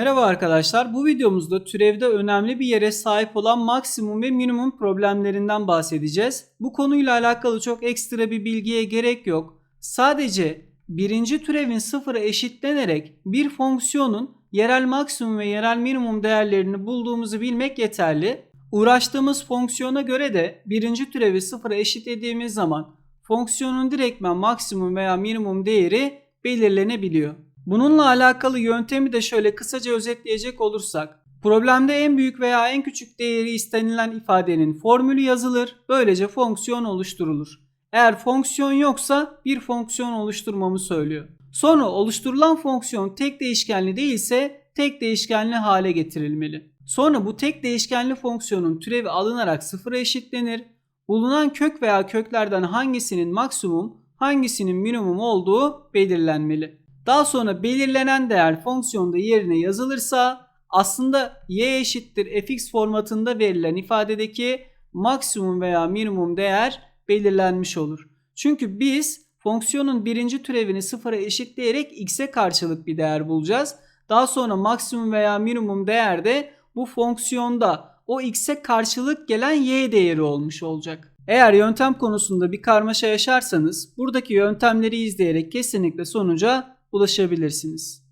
Merhaba arkadaşlar. Bu videomuzda türevde önemli bir yere sahip olan maksimum ve minimum problemlerinden bahsedeceğiz. Bu konuyla alakalı çok ekstra bir bilgiye gerek yok. Sadece birinci türevin sıfıra eşitlenerek bir fonksiyonun yerel maksimum ve yerel minimum değerlerini bulduğumuzu bilmek yeterli. Uğraştığımız fonksiyona göre de birinci türevi sıfıra eşitlediğimiz zaman fonksiyonun direktmen maksimum veya minimum değeri belirlenebiliyor. Bununla alakalı yöntemi de şöyle kısaca özetleyecek olursak. Problemde en büyük veya en küçük değeri istenilen ifadenin formülü yazılır. Böylece fonksiyon oluşturulur. Eğer fonksiyon yoksa bir fonksiyon oluşturmamı söylüyor. Sonra oluşturulan fonksiyon tek değişkenli değilse tek değişkenli hale getirilmeli. Sonra bu tek değişkenli fonksiyonun türevi alınarak sıfıra eşitlenir. Bulunan kök veya köklerden hangisinin maksimum, hangisinin minimum olduğu belirlenmeli. Daha sonra belirlenen değer fonksiyonda yerine yazılırsa aslında y eşittir fx formatında verilen ifadedeki maksimum veya minimum değer belirlenmiş olur. Çünkü biz fonksiyonun birinci türevini sıfıra eşitleyerek x'e karşılık bir değer bulacağız. Daha sonra maksimum veya minimum değer de bu fonksiyonda o x'e karşılık gelen y değeri olmuş olacak. Eğer yöntem konusunda bir karmaşa yaşarsanız buradaki yöntemleri izleyerek kesinlikle sonuca ulaşabilirsiniz.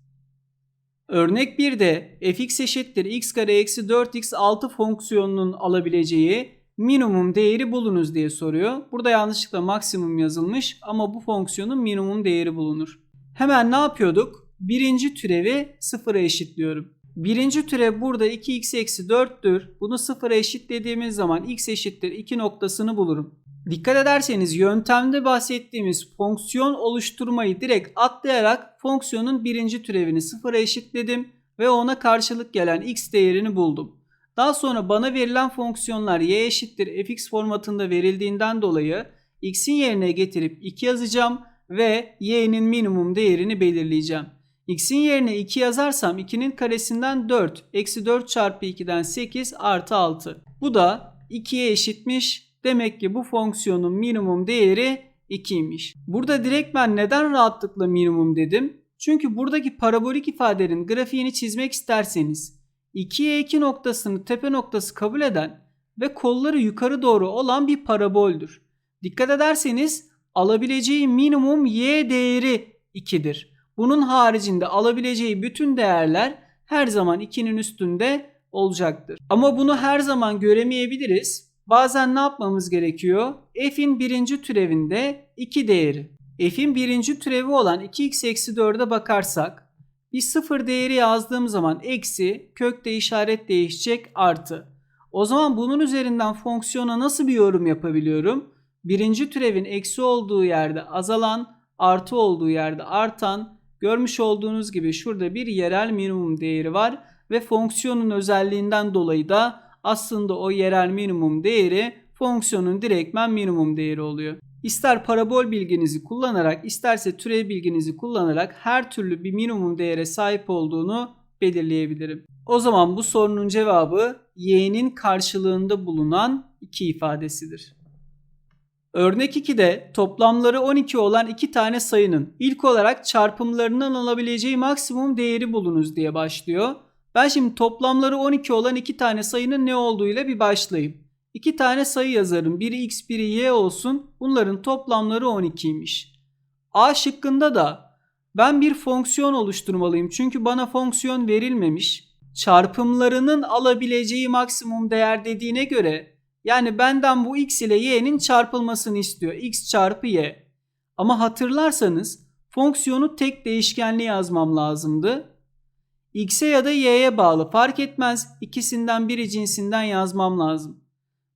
Örnek 1'de fx eşittir x kare eksi 4x 6 fonksiyonunun alabileceği minimum değeri bulunuz diye soruyor. Burada yanlışlıkla maksimum yazılmış ama bu fonksiyonun minimum değeri bulunur. Hemen ne yapıyorduk? Birinci türevi sıfıra eşitliyorum. Birinci türev burada 2x eksi 4'tür. Bunu sıfıra eşitlediğimiz zaman x eşittir 2 noktasını bulurum. Dikkat ederseniz yöntemde bahsettiğimiz fonksiyon oluşturmayı direkt atlayarak fonksiyonun birinci türevini sıfıra eşitledim ve ona karşılık gelen x değerini buldum. Daha sonra bana verilen fonksiyonlar y eşittir fx formatında verildiğinden dolayı x'in yerine getirip 2 yazacağım ve y'nin minimum değerini belirleyeceğim. x'in yerine 2 yazarsam 2'nin karesinden 4, eksi 4 çarpı 2'den 8 artı 6. Bu da 2'ye eşitmiş Demek ki bu fonksiyonun minimum değeri 2'ymiş. Burada direkt ben neden rahatlıkla minimum dedim? Çünkü buradaki parabolik ifadenin grafiğini çizmek isterseniz 2'ye 2 noktasını tepe noktası kabul eden ve kolları yukarı doğru olan bir paraboldür. Dikkat ederseniz alabileceği minimum y değeri 2'dir. Bunun haricinde alabileceği bütün değerler her zaman 2'nin üstünde olacaktır. Ama bunu her zaman göremeyebiliriz bazen ne yapmamız gerekiyor? F'in birinci türevinde 2 değeri. F'in birinci türevi olan 2x eksi 4'e bakarsak bir sıfır değeri yazdığım zaman eksi kökte işaret değişecek artı. O zaman bunun üzerinden fonksiyona nasıl bir yorum yapabiliyorum? Birinci türevin eksi olduğu yerde azalan, artı olduğu yerde artan, görmüş olduğunuz gibi şurada bir yerel minimum değeri var ve fonksiyonun özelliğinden dolayı da aslında o yerel minimum değeri fonksiyonun direktmen minimum değeri oluyor. İster parabol bilginizi kullanarak isterse türev bilginizi kullanarak her türlü bir minimum değere sahip olduğunu belirleyebilirim. O zaman bu sorunun cevabı y'nin karşılığında bulunan iki ifadesidir. Örnek 2'de toplamları 12 olan iki tane sayının ilk olarak çarpımlarından alabileceği maksimum değeri bulunuz diye başlıyor. Ben şimdi toplamları 12 olan iki tane sayının ne olduğuyla bir başlayayım. İki tane sayı yazarım. Biri x biri y olsun. Bunların toplamları 12'ymiş. A şıkkında da ben bir fonksiyon oluşturmalıyım. Çünkü bana fonksiyon verilmemiş. Çarpımlarının alabileceği maksimum değer dediğine göre yani benden bu x ile y'nin çarpılmasını istiyor. x çarpı y. Ama hatırlarsanız fonksiyonu tek değişkenli yazmam lazımdı. X'e ya da Y'ye bağlı fark etmez. İkisinden biri cinsinden yazmam lazım.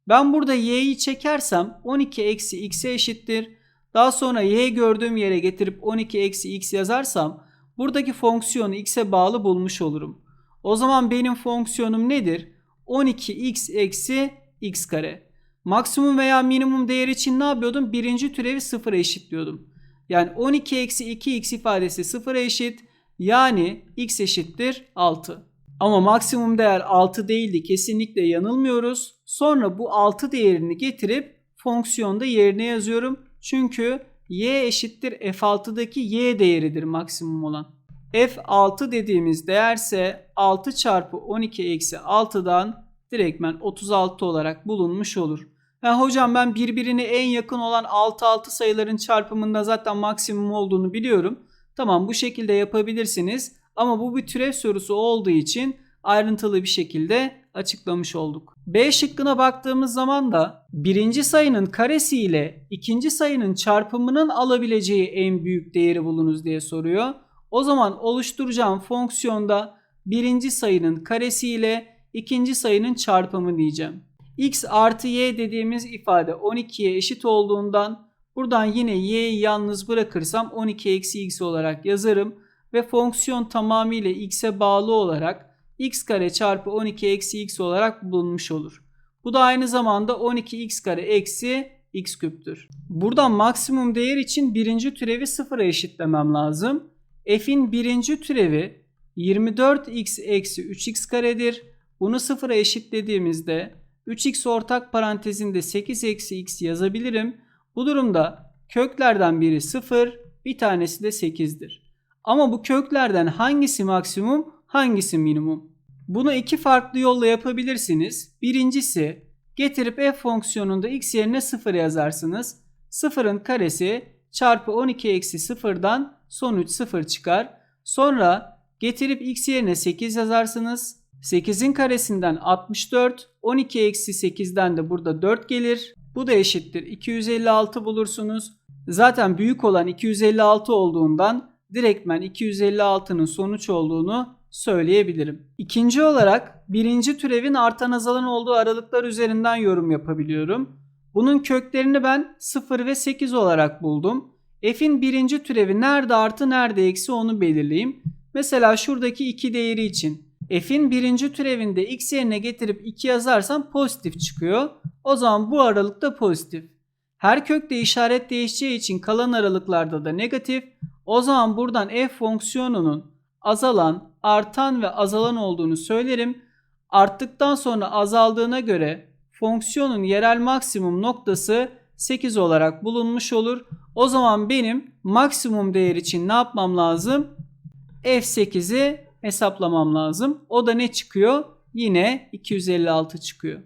Ben burada Y'yi çekersem 12 eksi X'e eşittir. Daha sonra Y gördüğüm yere getirip 12 eksi X yazarsam buradaki fonksiyonu X'e bağlı bulmuş olurum. O zaman benim fonksiyonum nedir? 12x eksi x kare. Maksimum veya minimum değer için ne yapıyordum? Birinci türevi sıfıra eşitliyordum. Yani 12 eksi 2x ifadesi sıfıra eşit. Yani x eşittir 6. Ama maksimum değer 6 değildi. Kesinlikle yanılmıyoruz. Sonra bu 6 değerini getirip fonksiyonda yerine yazıyorum. Çünkü y eşittir f6'daki y değeridir maksimum olan. f6 dediğimiz değerse 6 çarpı 12 eksi 6'dan direktmen 36 olarak bulunmuş olur. Ya hocam ben birbirine en yakın olan 6 6 sayıların çarpımında zaten maksimum olduğunu biliyorum. Tamam bu şekilde yapabilirsiniz. Ama bu bir türev sorusu olduğu için ayrıntılı bir şekilde açıklamış olduk. B şıkkına baktığımız zaman da birinci sayının karesi ile ikinci sayının çarpımının alabileceği en büyük değeri bulunuz diye soruyor. O zaman oluşturacağım fonksiyonda birinci sayının karesi ile ikinci sayının çarpımı diyeceğim. x artı y dediğimiz ifade 12'ye eşit olduğundan buradan yine y'yi yalnız bırakırsam 12 eksi x olarak yazarım ve fonksiyon tamamıyla x'e bağlı olarak x kare çarpı 12 eksi x olarak bulunmuş olur. Bu da aynı zamanda 12x kare eksi x küptür. Buradan maksimum değer için birinci türevi sıfıra eşitlemem lazım. f'in birinci türevi 24x eksi 3x karedir. Bunu sıfıra eşitlediğimizde 3x ortak parantezinde 8 eksi x yazabilirim. Bu durumda köklerden biri 0 bir tanesi de 8'dir. Ama bu köklerden hangisi maksimum hangisi minimum? Bunu iki farklı yolla yapabilirsiniz. Birincisi getirip f fonksiyonunda x yerine 0 yazarsınız. 0'ın karesi çarpı 12 eksi 0'dan sonuç 0 çıkar. Sonra getirip x yerine 8 yazarsınız. 8'in karesinden 64, 12 eksi 8'den de burada 4 gelir. Bu da eşittir 256 bulursunuz. Zaten büyük olan 256 olduğundan direktmen 256'nın sonuç olduğunu söyleyebilirim. İkinci olarak birinci türevin artan azalan olduğu aralıklar üzerinden yorum yapabiliyorum. Bunun köklerini ben 0 ve 8 olarak buldum. F'in birinci türevi nerede artı nerede eksi onu belirleyeyim. Mesela şuradaki 2 değeri için f'in birinci türevinde x yerine getirip 2 yazarsam pozitif çıkıyor. O zaman bu aralıkta pozitif. Her kökte işaret değişeceği için kalan aralıklarda da negatif. O zaman buradan f fonksiyonunun azalan, artan ve azalan olduğunu söylerim. Arttıktan sonra azaldığına göre fonksiyonun yerel maksimum noktası 8 olarak bulunmuş olur. O zaman benim maksimum değer için ne yapmam lazım? F8'i hesaplamam lazım. O da ne çıkıyor? Yine 256 çıkıyor.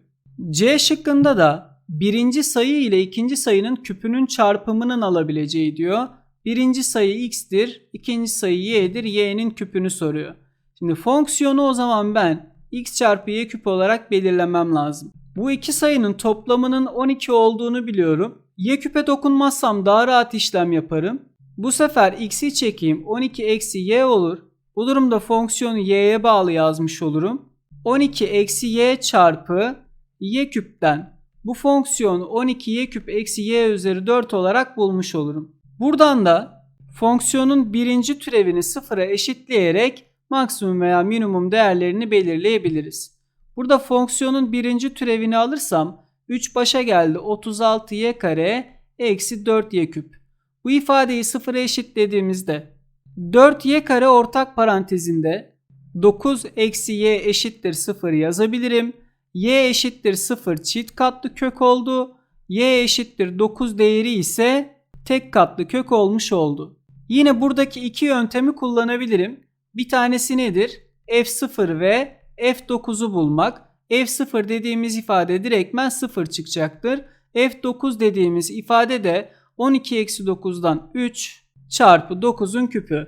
C şıkkında da birinci sayı ile ikinci sayının küpünün çarpımının alabileceği diyor. Birinci sayı x'tir, ikinci sayı y'dir, y'nin küpünü soruyor. Şimdi fonksiyonu o zaman ben x çarpı y küp olarak belirlemem lazım. Bu iki sayının toplamının 12 olduğunu biliyorum. Y küpe dokunmazsam daha rahat işlem yaparım. Bu sefer x'i çekeyim 12 eksi y olur. Bu durumda fonksiyonu y'ye bağlı yazmış olurum. 12 eksi y çarpı y küpten bu fonksiyonu 12 y küp eksi y üzeri 4 olarak bulmuş olurum. Buradan da fonksiyonun birinci türevini sıfıra eşitleyerek maksimum veya minimum değerlerini belirleyebiliriz. Burada fonksiyonun birinci türevini alırsam 3 başa geldi 36y kare eksi 4y küp. Bu ifadeyi sıfıra eşitlediğimizde 4y kare ortak parantezinde 9 eksi y eşittir 0 yazabilirim. y eşittir 0 çift katlı kök oldu. y eşittir 9 değeri ise tek katlı kök olmuş oldu. Yine buradaki iki yöntemi kullanabilirim. Bir tanesi nedir? F0 ve F9'u bulmak. F0 dediğimiz ifade direktmen 0 çıkacaktır. F9 dediğimiz ifade de 12 eksi 9'dan 3 çarpı 9'un küpü.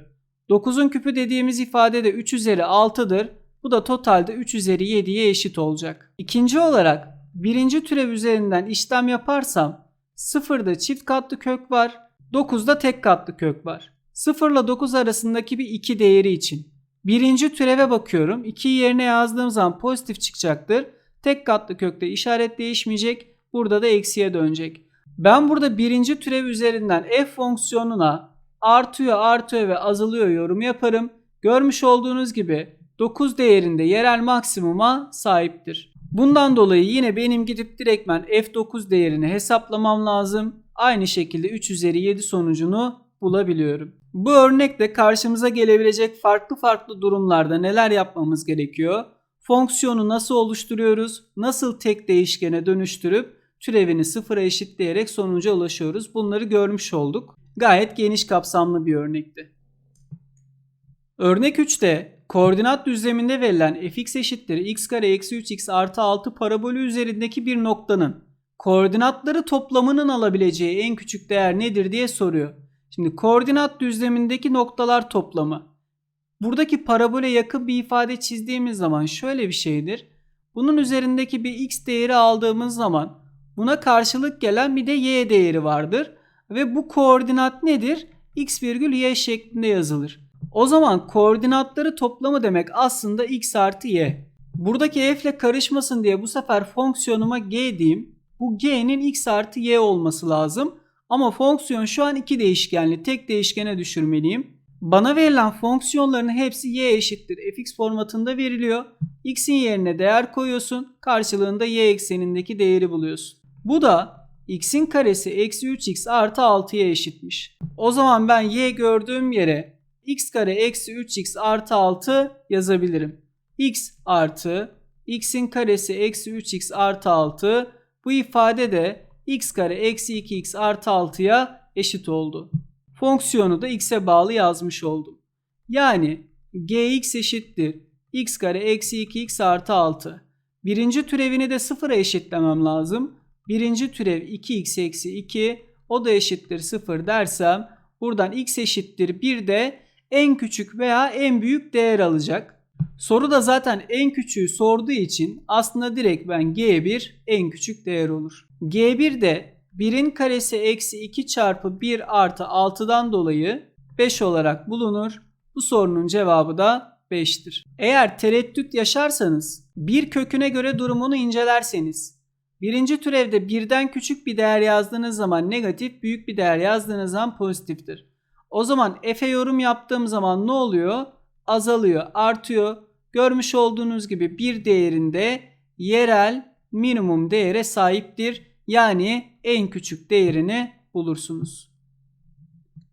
9'un küpü dediğimiz ifade de 3 üzeri 6'dır. Bu da totalde 3 üzeri 7'ye eşit olacak. İkinci olarak birinci türev üzerinden işlem yaparsam 0'da çift katlı kök var. 9'da tek katlı kök var. 0 ile 9 arasındaki bir 2 değeri için. Birinci türeve bakıyorum. 2'yi yerine yazdığım zaman pozitif çıkacaktır. Tek katlı kökte işaret değişmeyecek. Burada da eksiye dönecek. Ben burada birinci türev üzerinden f fonksiyonuna artıyor artıyor ve azalıyor yorum yaparım. Görmüş olduğunuz gibi 9 değerinde yerel maksimuma sahiptir. Bundan dolayı yine benim gidip direktmen f9 değerini hesaplamam lazım. Aynı şekilde 3 üzeri 7 sonucunu bulabiliyorum. Bu örnekte karşımıza gelebilecek farklı farklı durumlarda neler yapmamız gerekiyor? Fonksiyonu nasıl oluşturuyoruz? Nasıl tek değişkene dönüştürüp türevini sıfıra eşitleyerek sonuca ulaşıyoruz? Bunları görmüş olduk. Gayet geniş kapsamlı bir örnekti. Örnek 3'te koordinat düzleminde verilen fx eşittir x kare eksi 3x artı 6 parabolü üzerindeki bir noktanın koordinatları toplamının alabileceği en küçük değer nedir diye soruyor. Şimdi koordinat düzlemindeki noktalar toplamı. Buradaki parabole yakın bir ifade çizdiğimiz zaman şöyle bir şeydir. Bunun üzerindeki bir x değeri aldığımız zaman buna karşılık gelen bir de y değeri vardır. Ve bu koordinat nedir? x virgül y şeklinde yazılır. O zaman koordinatları toplamı demek aslında x artı y. Buradaki f ile karışmasın diye bu sefer fonksiyonuma g diyeyim. Bu g'nin x artı y olması lazım. Ama fonksiyon şu an iki değişkenli. Tek değişkene düşürmeliyim. Bana verilen fonksiyonların hepsi y eşittir fx formatında veriliyor. x'in yerine değer koyuyorsun. Karşılığında y eksenindeki değeri buluyorsun. Bu da x'in karesi eksi 3x artı 6'ya eşitmiş. O zaman ben y gördüğüm yere x kare eksi 3x artı 6 yazabilirim. x artı x'in karesi eksi 3x artı 6 bu ifade de x kare eksi 2x artı 6'ya eşit oldu. Fonksiyonu da x'e bağlı yazmış oldum. Yani gx eşittir x kare eksi 2x artı 6. Birinci türevini de sıfıra eşitlemem lazım. Birinci türev 2x eksi 2 o da eşittir 0 dersem buradan x eşittir 1 de en küçük veya en büyük değer alacak. Soru da zaten en küçüğü sorduğu için aslında direkt ben G1 en küçük değer olur. G1 de 1'in karesi eksi 2 çarpı 1 artı 6'dan dolayı 5 olarak bulunur. Bu sorunun cevabı da 5'tir. Eğer tereddüt yaşarsanız bir köküne göre durumunu incelerseniz birinci türevde birden küçük bir değer yazdığınız zaman negatif, büyük bir değer yazdığınız zaman pozitiftir. O zaman F'e yorum yaptığım zaman ne oluyor? Azalıyor, artıyor. Görmüş olduğunuz gibi bir değerinde yerel minimum değere sahiptir. Yani en küçük değerini bulursunuz.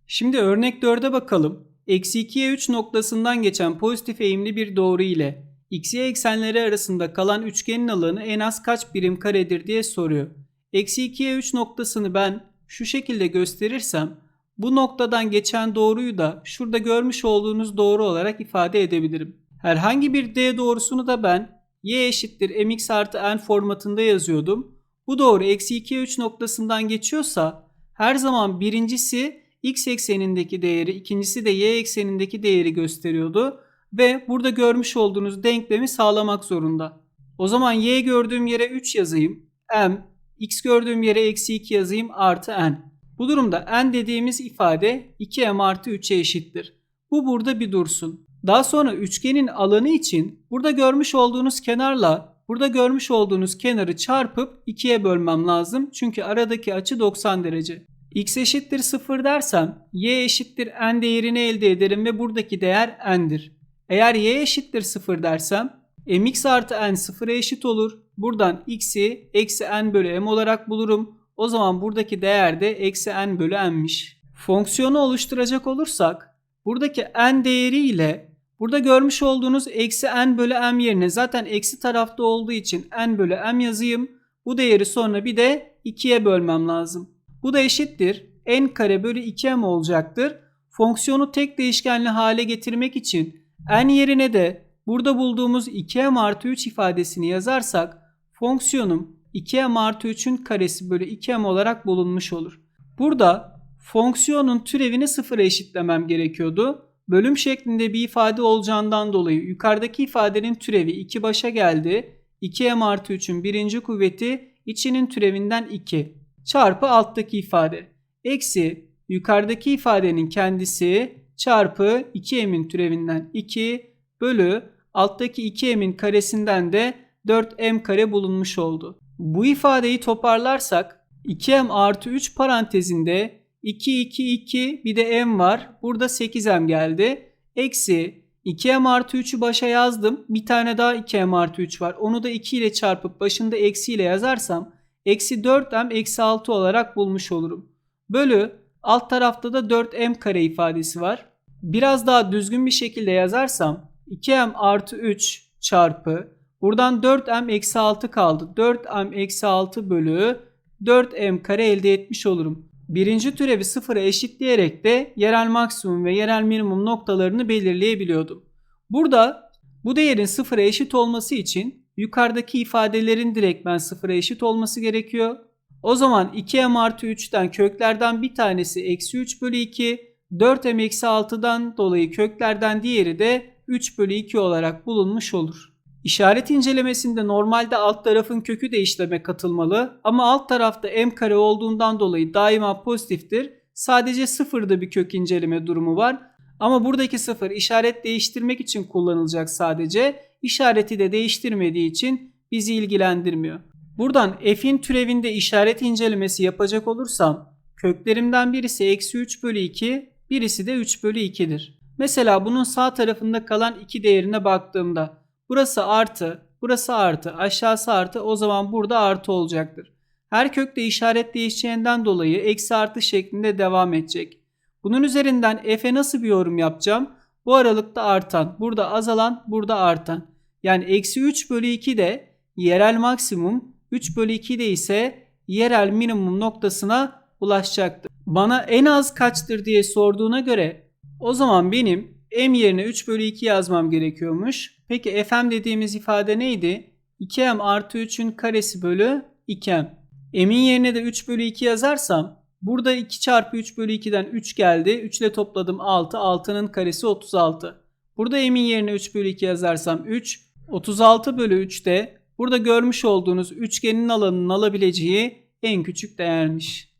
Şimdi örnek 4'e bakalım. Eksi 2'ye 3 noktasından geçen pozitif eğimli bir doğru ile xy eksenleri arasında kalan üçgenin alanı en az kaç birim karedir diye soruyor. Eksi 2'ye 3 noktasını ben şu şekilde gösterirsem bu noktadan geçen doğruyu da şurada görmüş olduğunuz doğru olarak ifade edebilirim. Herhangi bir d doğrusunu da ben y eşittir mx artı n formatında yazıyordum. Bu doğru eksi 2'ye 3 noktasından geçiyorsa her zaman birincisi x eksenindeki değeri ikincisi de y eksenindeki değeri gösteriyordu. Ve burada görmüş olduğunuz denklemi sağlamak zorunda. O zaman y gördüğüm yere 3 yazayım. m, x gördüğüm yere eksi 2 yazayım artı n. Bu durumda n dediğimiz ifade 2m artı 3'e eşittir. Bu burada bir dursun. Daha sonra üçgenin alanı için burada görmüş olduğunuz kenarla burada görmüş olduğunuz kenarı çarpıp 2'ye bölmem lazım. Çünkü aradaki açı 90 derece. x eşittir 0 dersem y eşittir n değerini elde ederim ve buradaki değer n'dir. Eğer y eşittir 0 dersem mx artı n 0'a eşit olur. Buradan x'i eksi n bölü m olarak bulurum. O zaman buradaki değer de eksi n bölü n'miş. Fonksiyonu oluşturacak olursak buradaki n değeri ile burada görmüş olduğunuz eksi n bölü m yerine zaten eksi tarafta olduğu için n bölü m yazayım. Bu değeri sonra bir de 2'ye bölmem lazım. Bu da eşittir. n kare bölü 2m olacaktır. Fonksiyonu tek değişkenli hale getirmek için n yerine de burada bulduğumuz 2m artı 3 ifadesini yazarsak fonksiyonum 2m artı 3'ün karesi bölü 2m olarak bulunmuş olur. Burada fonksiyonun türevini sıfıra eşitlemem gerekiyordu. Bölüm şeklinde bir ifade olacağından dolayı yukarıdaki ifadenin türevi 2 başa geldi. 2m artı 3'ün birinci kuvveti içinin türevinden 2 çarpı alttaki ifade. Eksi yukarıdaki ifadenin kendisi çarpı 2m'in türevinden 2 bölü alttaki 2m'in karesinden de 4m kare bulunmuş oldu. Bu ifadeyi toparlarsak 2m artı 3 parantezinde 2 2 2 bir de m var. Burada 8m geldi. Eksi 2m artı 3'ü başa yazdım. Bir tane daha 2m artı 3 var. Onu da 2 ile çarpıp başında eksi ile yazarsam eksi 4m eksi 6 olarak bulmuş olurum. Bölü alt tarafta da 4m kare ifadesi var. Biraz daha düzgün bir şekilde yazarsam 2m artı 3 çarpı buradan 4m eksi 6 kaldı. 4m eksi 6 bölü 4m kare elde etmiş olurum. Birinci türevi sıfıra eşitleyerek de yerel maksimum ve yerel minimum noktalarını belirleyebiliyordum. Burada bu değerin sıfıra eşit olması için yukarıdaki ifadelerin direktmen sıfıra eşit olması gerekiyor. O zaman 2m artı 3'ten köklerden bir tanesi eksi 3 bölü 2, 4m eksi 6'dan dolayı köklerden diğeri de 3 bölü 2 olarak bulunmuş olur. İşaret incelemesinde normalde alt tarafın kökü de işleme katılmalı ama alt tarafta m kare olduğundan dolayı daima pozitiftir. Sadece sıfırda bir kök inceleme durumu var. Ama buradaki sıfır işaret değiştirmek için kullanılacak sadece. İşareti de değiştirmediği için bizi ilgilendirmiyor. Buradan f'in türevinde işaret incelemesi yapacak olursam köklerimden birisi eksi 3 bölü 2 birisi de 3 bölü 2'dir. Mesela bunun sağ tarafında kalan iki değerine baktığımda burası artı, burası artı, aşağısı artı o zaman burada artı olacaktır. Her kökte işaret değişeceğinden dolayı eksi artı şeklinde devam edecek. Bunun üzerinden f'e nasıl bir yorum yapacağım? Bu aralıkta artan, burada azalan, burada artan. Yani eksi 3 bölü 2 de yerel maksimum, 3 bölü 2 de ise yerel minimum noktasına ulaşacaktır. Bana en az kaçtır diye sorduğuna göre o zaman benim m yerine 3 bölü 2 yazmam gerekiyormuş. Peki fm dediğimiz ifade neydi? 2m artı 3'ün karesi bölü 2m. m'in yerine de 3 bölü 2 yazarsam burada 2 çarpı 3 bölü 2'den 3 geldi. 3 ile topladım 6. 6'nın karesi 36. Burada m'in yerine 3 bölü 2 yazarsam 3. 36 bölü 3 de burada görmüş olduğunuz üçgenin alanının alabileceği en küçük değermiş.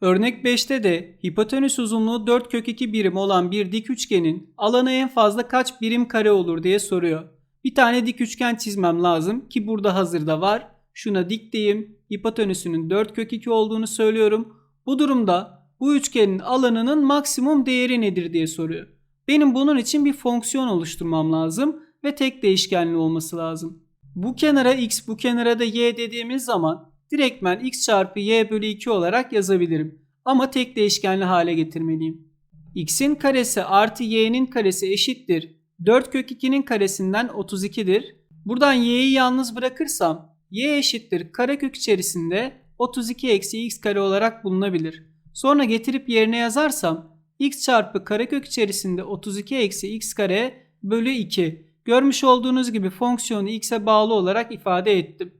Örnek 5'te de hipotenüs uzunluğu 4 kök 2 birim olan bir dik üçgenin alanı en fazla kaç birim kare olur diye soruyor. Bir tane dik üçgen çizmem lazım ki burada hazırda var. Şuna dik diyeyim. Hipotenüsünün 4 kök 2 olduğunu söylüyorum. Bu durumda bu üçgenin alanının maksimum değeri nedir diye soruyor. Benim bunun için bir fonksiyon oluşturmam lazım ve tek değişkenli olması lazım. Bu kenara x bu kenara da y dediğimiz zaman direktmen x çarpı y bölü 2 olarak yazabilirim. Ama tek değişkenli hale getirmeliyim. x'in karesi artı y'nin karesi eşittir. 4 kök 2'nin karesinden 32'dir. Buradan y'yi yalnız bırakırsam y eşittir karekök içerisinde 32 eksi x kare olarak bulunabilir. Sonra getirip yerine yazarsam x çarpı karekök içerisinde 32 eksi x kare bölü 2. Görmüş olduğunuz gibi fonksiyonu x'e bağlı olarak ifade ettim.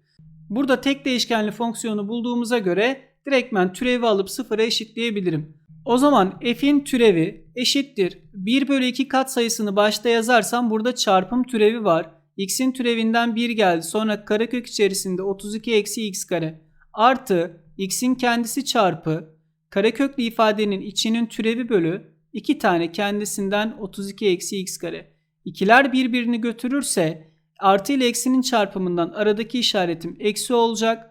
Burada tek değişkenli fonksiyonu bulduğumuza göre direktmen türevi alıp sıfıra eşitleyebilirim. O zaman f'in türevi eşittir. 1 bölü 2 kat sayısını başta yazarsam burada çarpım türevi var. x'in türevinden 1 geldi. Sonra karekök içerisinde 32 eksi x kare. Artı x'in kendisi çarpı kareköklü ifadenin içinin türevi bölü 2 tane kendisinden 32 eksi x kare. İkiler birbirini götürürse artı ile eksinin çarpımından aradaki işaretim eksi olacak.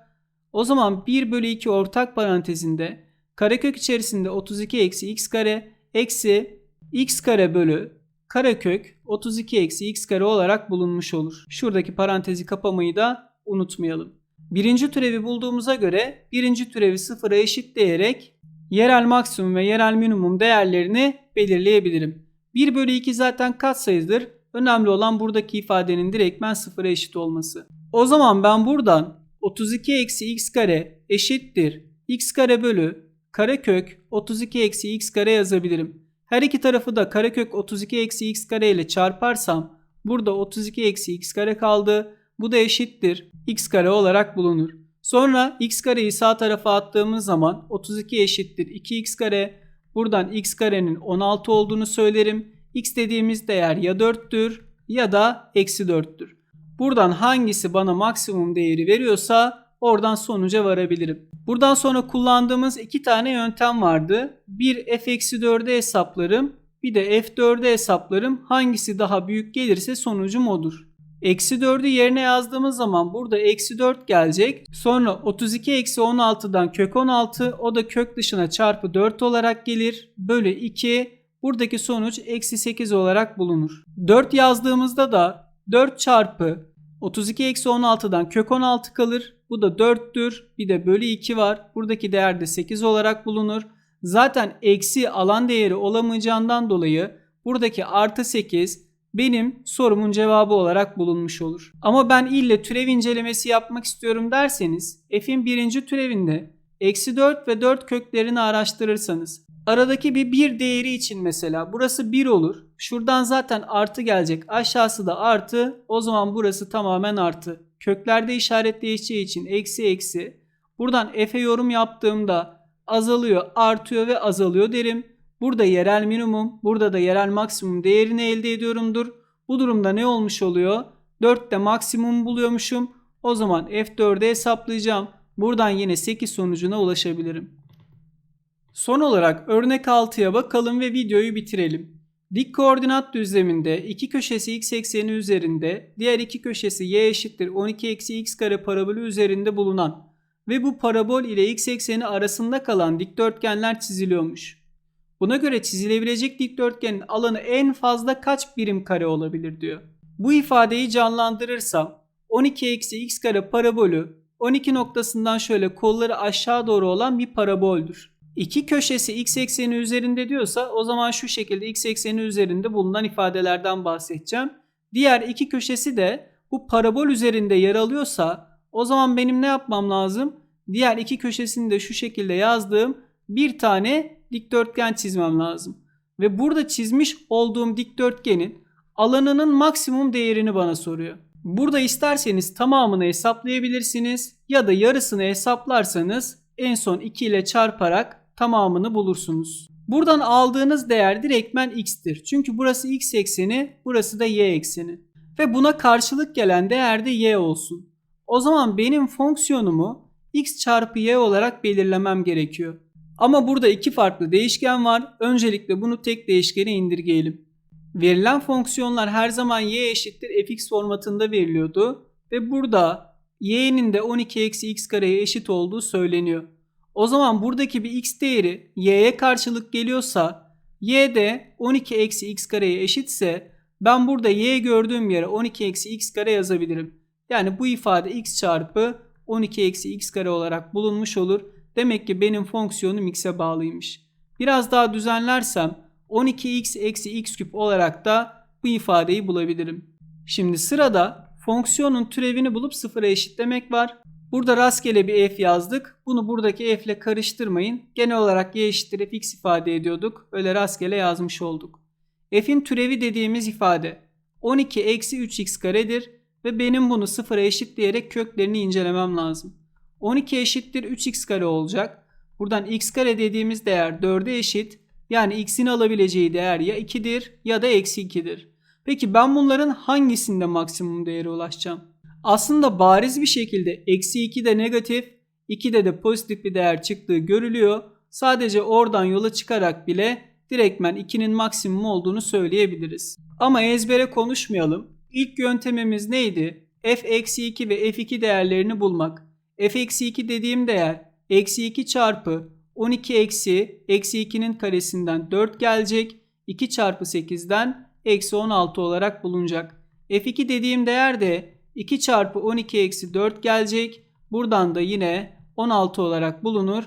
O zaman 1 bölü 2 ortak parantezinde karekök içerisinde 32 eksi x kare eksi x kare bölü karekök 32 eksi x kare olarak bulunmuş olur. Şuradaki parantezi kapamayı da unutmayalım. Birinci türevi bulduğumuza göre birinci türevi sıfıra eşitleyerek yerel maksimum ve yerel minimum değerlerini belirleyebilirim. 1 bölü 2 zaten katsayıdır. Önemli olan buradaki ifadenin direktmen sıfıra eşit olması. O zaman ben buradan 32 eksi x kare eşittir x kare bölü karekök 32 eksi x kare yazabilirim. Her iki tarafı da karekök 32 eksi x kare ile çarparsam burada 32 eksi x kare kaldı. Bu da eşittir x kare olarak bulunur. Sonra x kareyi sağ tarafa attığımız zaman 32 eşittir 2x kare. Buradan x karenin 16 olduğunu söylerim. x dediğimiz değer ya 4'tür ya da eksi 4'tür. Buradan hangisi bana maksimum değeri veriyorsa oradan sonuca varabilirim. Buradan sonra kullandığımız iki tane yöntem vardı. Bir f-4'e hesaplarım bir de f4'e hesaplarım. Hangisi daha büyük gelirse sonucum odur. Eksi 4'ü yerine yazdığımız zaman burada eksi 4 gelecek. Sonra 32 eksi 16'dan kök 16 o da kök dışına çarpı 4 olarak gelir. Bölü 2 buradaki sonuç eksi 8 olarak bulunur. 4 yazdığımızda da 4 çarpı 32 eksi 16'dan kök 16 kalır. Bu da 4'tür. Bir de bölü 2 var. Buradaki değer de 8 olarak bulunur. Zaten eksi alan değeri olamayacağından dolayı buradaki artı 8 benim sorumun cevabı olarak bulunmuş olur. Ama ben ille türev incelemesi yapmak istiyorum derseniz f'in birinci türevinde Eksi 4 ve 4 köklerini araştırırsanız aradaki bir 1 değeri için mesela burası 1 olur. Şuradan zaten artı gelecek. Aşağısı da artı. O zaman burası tamamen artı. Köklerde işaret değişeceği için eksi eksi. Buradan f'e yorum yaptığımda azalıyor, artıyor ve azalıyor derim. Burada yerel minimum, burada da yerel maksimum değerini elde ediyorumdur. Bu durumda ne olmuş oluyor? 4'te maksimum buluyormuşum. O zaman F4'e hesaplayacağım. Buradan yine 8 sonucuna ulaşabilirim. Son olarak örnek 6'ya bakalım ve videoyu bitirelim. Dik koordinat düzleminde iki köşesi x ekseni üzerinde, diğer iki köşesi y eşittir 12 eksi x kare parabolü üzerinde bulunan ve bu parabol ile x ekseni arasında kalan dikdörtgenler çiziliyormuş. Buna göre çizilebilecek dikdörtgenin alanı en fazla kaç birim kare olabilir diyor. Bu ifadeyi canlandırırsam 12 eksi x kare parabolü 12 noktasından şöyle kolları aşağı doğru olan bir paraboldür. İki köşesi x ekseni üzerinde diyorsa o zaman şu şekilde x ekseni üzerinde bulunan ifadelerden bahsedeceğim. Diğer iki köşesi de bu parabol üzerinde yer alıyorsa o zaman benim ne yapmam lazım? Diğer iki köşesini de şu şekilde yazdığım bir tane dikdörtgen çizmem lazım. Ve burada çizmiş olduğum dikdörtgenin alanının maksimum değerini bana soruyor. Burada isterseniz tamamını hesaplayabilirsiniz ya da yarısını hesaplarsanız en son 2 ile çarparak tamamını bulursunuz. Buradan aldığınız değer direktmen x'tir. Çünkü burası x ekseni, burası da y ekseni. Ve buna karşılık gelen değer de y olsun. O zaman benim fonksiyonumu x çarpı y olarak belirlemem gerekiyor. Ama burada iki farklı değişken var. Öncelikle bunu tek değişkene indirgeyelim. Verilen fonksiyonlar her zaman y eşittir fx formatında veriliyordu. Ve burada y'nin de 12 eksi x kareye eşit olduğu söyleniyor. O zaman buradaki bir x değeri y'ye karşılık geliyorsa y de 12 eksi x kareye eşitse ben burada y gördüğüm yere 12 eksi x kare yazabilirim. Yani bu ifade x çarpı 12 eksi x kare olarak bulunmuş olur. Demek ki benim fonksiyonum x'e bağlıymış. Biraz daha düzenlersem 12x eksi x küp olarak da bu ifadeyi bulabilirim. Şimdi sırada fonksiyonun türevini bulup sıfıra eşitlemek var. Burada rastgele bir f yazdık. Bunu buradaki f ile karıştırmayın. Genel olarak y eşittir fx ifade ediyorduk. Öyle rastgele yazmış olduk. f'in türevi dediğimiz ifade 12 eksi 3x karedir. Ve benim bunu sıfıra eşitleyerek köklerini incelemem lazım. 12 eşittir 3x kare olacak. Buradan x kare dediğimiz değer 4'e eşit. Yani x'in alabileceği değer ya 2'dir ya da eksi 2'dir. Peki ben bunların hangisinde maksimum değere ulaşacağım? Aslında bariz bir şekilde eksi 2 de negatif, 2'de de pozitif bir değer çıktığı görülüyor. Sadece oradan yola çıkarak bile direktmen 2'nin maksimum olduğunu söyleyebiliriz. Ama ezbere konuşmayalım. İlk yöntemimiz neydi? f eksi 2 ve f2 değerlerini bulmak. F eksi 2 dediğim değer eksi 2 çarpı 12 eksi eksi 2'nin karesinden 4 gelecek. 2 çarpı 8'den eksi 16 olarak bulunacak. f2 dediğim değer de 2 çarpı 12 eksi 4 gelecek. Buradan da yine 16 olarak bulunur.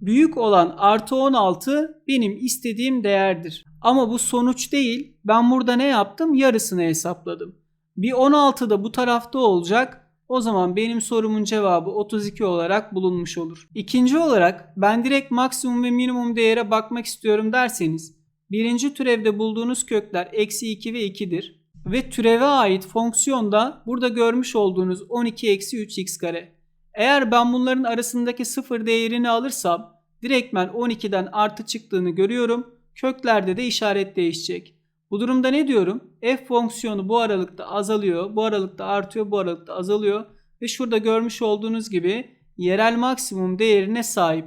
Büyük olan artı 16 benim istediğim değerdir. Ama bu sonuç değil. Ben burada ne yaptım? Yarısını hesapladım. Bir 16 da bu tarafta olacak. O zaman benim sorumun cevabı 32 olarak bulunmuş olur. İkinci olarak ben direkt maksimum ve minimum değere bakmak istiyorum derseniz birinci türevde bulduğunuz kökler eksi 2 ve 2'dir. Ve türeve ait fonksiyon da burada görmüş olduğunuz 12 eksi 3x kare. Eğer ben bunların arasındaki sıfır değerini alırsam direktmen 12'den artı çıktığını görüyorum. Köklerde de işaret değişecek. Bu durumda ne diyorum? F fonksiyonu bu aralıkta azalıyor, bu aralıkta artıyor, bu aralıkta azalıyor ve şurada görmüş olduğunuz gibi yerel maksimum değerine sahip.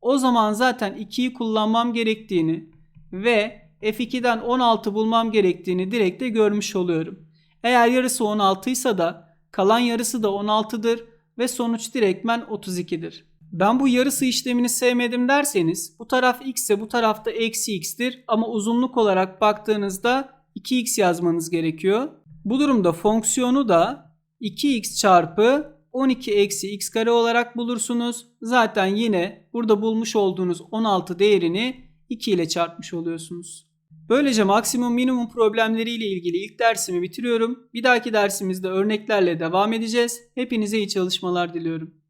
O zaman zaten 2'yi kullanmam gerektiğini ve F2'den 16 bulmam gerektiğini direkt de görmüş oluyorum. Eğer yarısı 16 ise da kalan yarısı da 16'dır ve sonuç direktmen 32'dir. Ben bu yarısı işlemini sevmedim derseniz bu taraf x ise bu tarafta eksi x'tir ama uzunluk olarak baktığınızda 2x yazmanız gerekiyor. Bu durumda fonksiyonu da 2x çarpı 12 eksi x kare olarak bulursunuz. Zaten yine burada bulmuş olduğunuz 16 değerini 2 ile çarpmış oluyorsunuz. Böylece maksimum minimum problemleriyle ilgili ilk dersimi bitiriyorum. Bir dahaki dersimizde örneklerle devam edeceğiz. Hepinize iyi çalışmalar diliyorum.